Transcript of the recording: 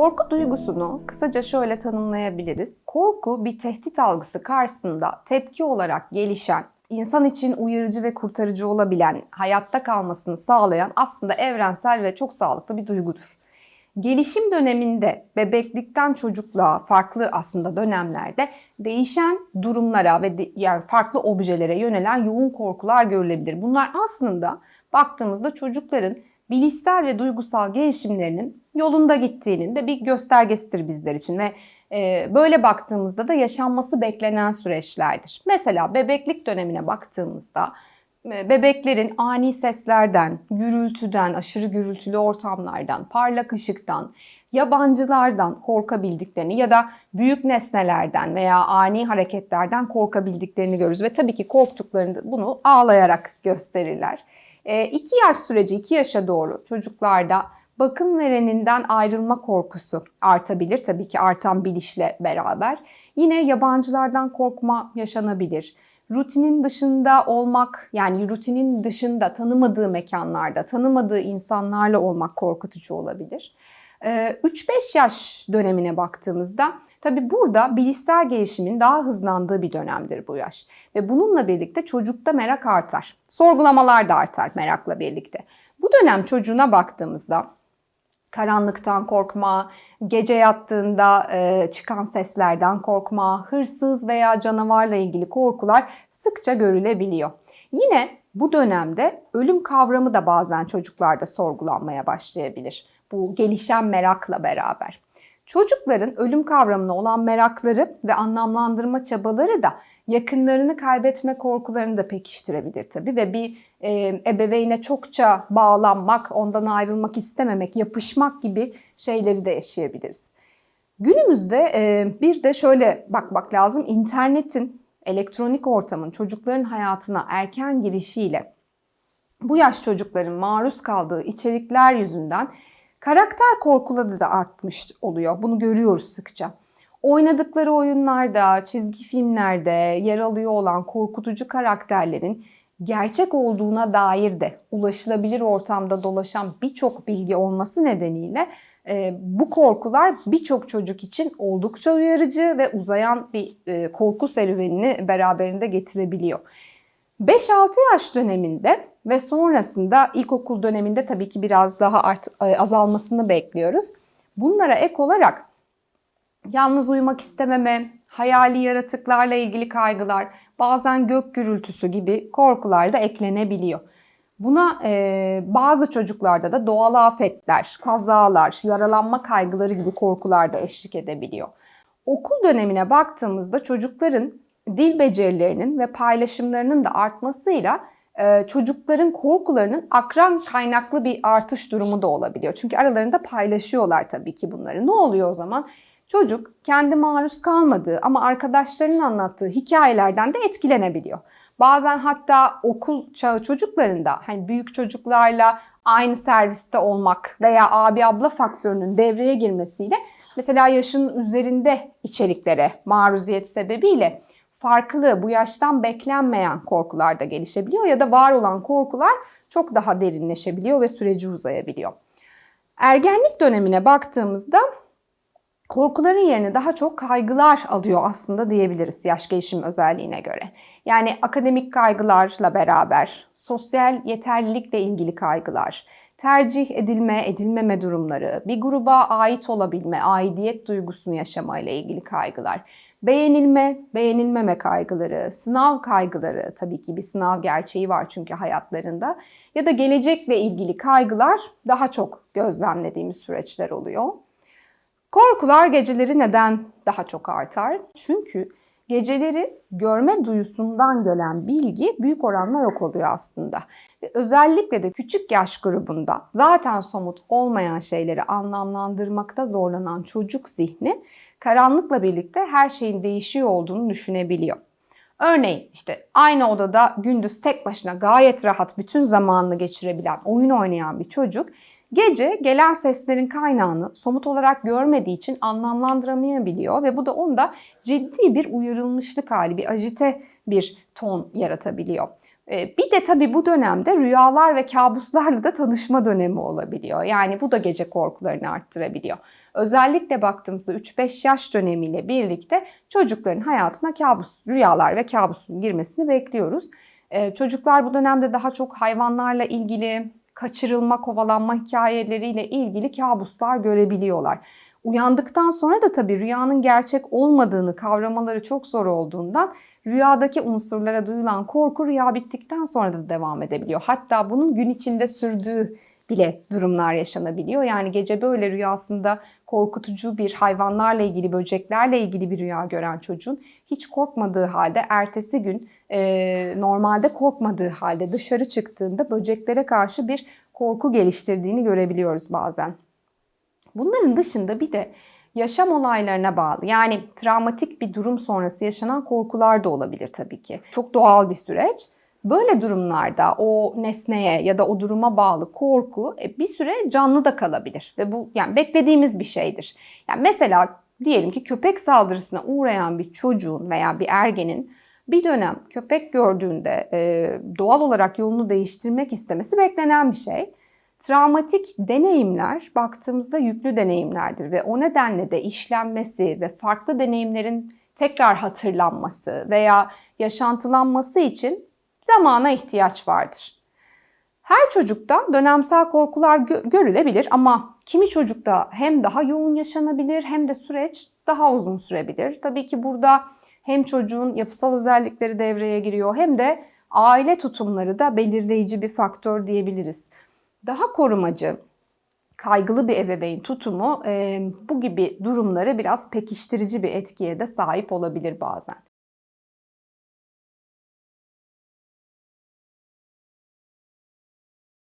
Korku duygusunu kısaca şöyle tanımlayabiliriz. Korku bir tehdit algısı karşısında tepki olarak gelişen, insan için uyarıcı ve kurtarıcı olabilen, hayatta kalmasını sağlayan aslında evrensel ve çok sağlıklı bir duygudur. Gelişim döneminde bebeklikten çocukluğa farklı aslında dönemlerde değişen durumlara ve de- yani farklı objelere yönelen yoğun korkular görülebilir. Bunlar aslında baktığımızda çocukların bilişsel ve duygusal gelişimlerinin yolunda gittiğinin de bir göstergesidir bizler için ve e, böyle baktığımızda da yaşanması beklenen süreçlerdir. Mesela bebeklik dönemine baktığımızda e, bebeklerin ani seslerden, gürültüden, aşırı gürültülü ortamlardan, parlak ışıktan, yabancılardan korkabildiklerini ya da büyük nesnelerden veya ani hareketlerden korkabildiklerini görürüz. Ve tabii ki korktuklarında bunu ağlayarak gösterirler. 2 yaş süreci, 2 yaşa doğru çocuklarda bakım vereninden ayrılma korkusu artabilir. Tabii ki artan bilişle beraber. Yine yabancılardan korkma yaşanabilir rutinin dışında olmak yani rutinin dışında tanımadığı mekanlarda, tanımadığı insanlarla olmak korkutucu olabilir. Ee, 3-5 yaş dönemine baktığımızda tabi burada bilişsel gelişimin daha hızlandığı bir dönemdir bu yaş. Ve bununla birlikte çocukta merak artar. Sorgulamalar da artar merakla birlikte. Bu dönem çocuğuna baktığımızda karanlıktan korkma, gece yattığında e, çıkan seslerden korkma, hırsız veya canavarla ilgili korkular sıkça görülebiliyor. Yine bu dönemde ölüm kavramı da bazen çocuklarda sorgulanmaya başlayabilir. Bu gelişen merakla beraber. Çocukların ölüm kavramına olan merakları ve anlamlandırma çabaları da yakınlarını kaybetme korkularını da pekiştirebilir tabii ve bir e, ebeveyne çokça bağlanmak, ondan ayrılmak istememek, yapışmak gibi şeyleri de yaşayabiliriz. Günümüzde e, bir de şöyle bakmak lazım. İnternetin, elektronik ortamın çocukların hayatına erken girişiyle bu yaş çocukların maruz kaldığı içerikler yüzünden karakter korkuları da artmış oluyor. Bunu görüyoruz sıkça. Oynadıkları oyunlarda, çizgi filmlerde yer alıyor olan korkutucu karakterlerin gerçek olduğuna dair de ulaşılabilir ortamda dolaşan birçok bilgi olması nedeniyle e, bu korkular birçok çocuk için oldukça uyarıcı ve uzayan bir e, korku serüvenini beraberinde getirebiliyor. 5-6 yaş döneminde ve sonrasında ilkokul döneminde tabii ki biraz daha art, e, azalmasını bekliyoruz. Bunlara ek olarak yalnız uyumak istememe, hayali yaratıklarla ilgili kaygılar, bazen gök gürültüsü gibi korkular da eklenebiliyor. Buna e, bazı çocuklarda da doğal afetler, kazalar, yaralanma kaygıları gibi korkular da eşlik edebiliyor. Okul dönemine baktığımızda çocukların dil becerilerinin ve paylaşımlarının da artmasıyla çocukların korkularının akran kaynaklı bir artış durumu da olabiliyor. Çünkü aralarında paylaşıyorlar tabii ki bunları. Ne oluyor o zaman? Çocuk kendi maruz kalmadığı ama arkadaşlarının anlattığı hikayelerden de etkilenebiliyor. Bazen hatta okul çağı çocuklarında hani büyük çocuklarla aynı serviste olmak veya abi abla faktörünün devreye girmesiyle mesela yaşın üzerinde içeriklere maruziyet sebebiyle farklı bu yaştan beklenmeyen korkular da gelişebiliyor ya da var olan korkular çok daha derinleşebiliyor ve süreci uzayabiliyor. Ergenlik dönemine baktığımızda korkuların yerine daha çok kaygılar alıyor aslında diyebiliriz yaş gelişim özelliğine göre. Yani akademik kaygılarla beraber sosyal yeterlilikle ilgili kaygılar, tercih edilme, edilmeme durumları, bir gruba ait olabilme, aidiyet duygusunu yaşamayla ilgili kaygılar, beğenilme, beğenilmeme kaygıları, sınav kaygıları, tabii ki bir sınav gerçeği var çünkü hayatlarında ya da gelecekle ilgili kaygılar daha çok gözlemlediğimiz süreçler oluyor. Korkular geceleri neden daha çok artar? Çünkü geceleri görme duyusundan gelen bilgi büyük oranla yok oluyor aslında. Ve özellikle de küçük yaş grubunda zaten somut olmayan şeyleri anlamlandırmakta zorlanan çocuk zihni karanlıkla birlikte her şeyin değişiyor olduğunu düşünebiliyor. Örneğin işte aynı odada gündüz tek başına gayet rahat bütün zamanını geçirebilen, oyun oynayan bir çocuk Gece gelen seslerin kaynağını somut olarak görmediği için anlamlandıramayabiliyor ve bu da onda ciddi bir uyarılmışlık hali, bir ajite bir ton yaratabiliyor. Ee, Bir de tabii bu dönemde rüyalar ve kabuslarla da tanışma dönemi olabiliyor. Yani bu da gece korkularını arttırabiliyor. Özellikle baktığımızda 3-5 yaş dönemiyle birlikte çocukların hayatına kabus, rüyalar ve kabusun girmesini bekliyoruz. Ee, Çocuklar bu dönemde daha çok hayvanlarla ilgili, kaçırılma, kovalanma hikayeleriyle ilgili kabuslar görebiliyorlar. Uyandıktan sonra da tabii rüyanın gerçek olmadığını kavramaları çok zor olduğundan rüyadaki unsurlara duyulan korku rüya bittikten sonra da devam edebiliyor. Hatta bunun gün içinde sürdüğü bile durumlar yaşanabiliyor. Yani gece böyle rüyasında korkutucu bir hayvanlarla ilgili, böceklerle ilgili bir rüya gören çocuğun hiç korkmadığı halde ertesi gün e, normalde korkmadığı halde dışarı çıktığında böceklere karşı bir korku geliştirdiğini görebiliyoruz bazen. Bunların dışında bir de yaşam olaylarına bağlı yani travmatik bir durum sonrası yaşanan korkular da olabilir tabii ki. Çok doğal bir süreç. Böyle durumlarda o nesneye ya da o duruma bağlı korku e, bir süre canlı da kalabilir ve bu yani beklediğimiz bir şeydir. Yani mesela diyelim ki köpek saldırısına uğrayan bir çocuğun veya bir ergenin bir dönem köpek gördüğünde e, doğal olarak yolunu değiştirmek istemesi beklenen bir şey. Travmatik deneyimler baktığımızda yüklü deneyimlerdir ve o nedenle de işlenmesi ve farklı deneyimlerin tekrar hatırlanması veya yaşantılanması için zamana ihtiyaç vardır. Her çocukta dönemsel korkular gö- görülebilir ama kimi çocukta hem daha yoğun yaşanabilir hem de süreç daha uzun sürebilir. Tabii ki burada hem çocuğun yapısal özellikleri devreye giriyor hem de aile tutumları da belirleyici bir faktör diyebiliriz. Daha korumacı, kaygılı bir ebeveyn tutumu e, bu gibi durumları biraz pekiştirici bir etkiye de sahip olabilir bazen.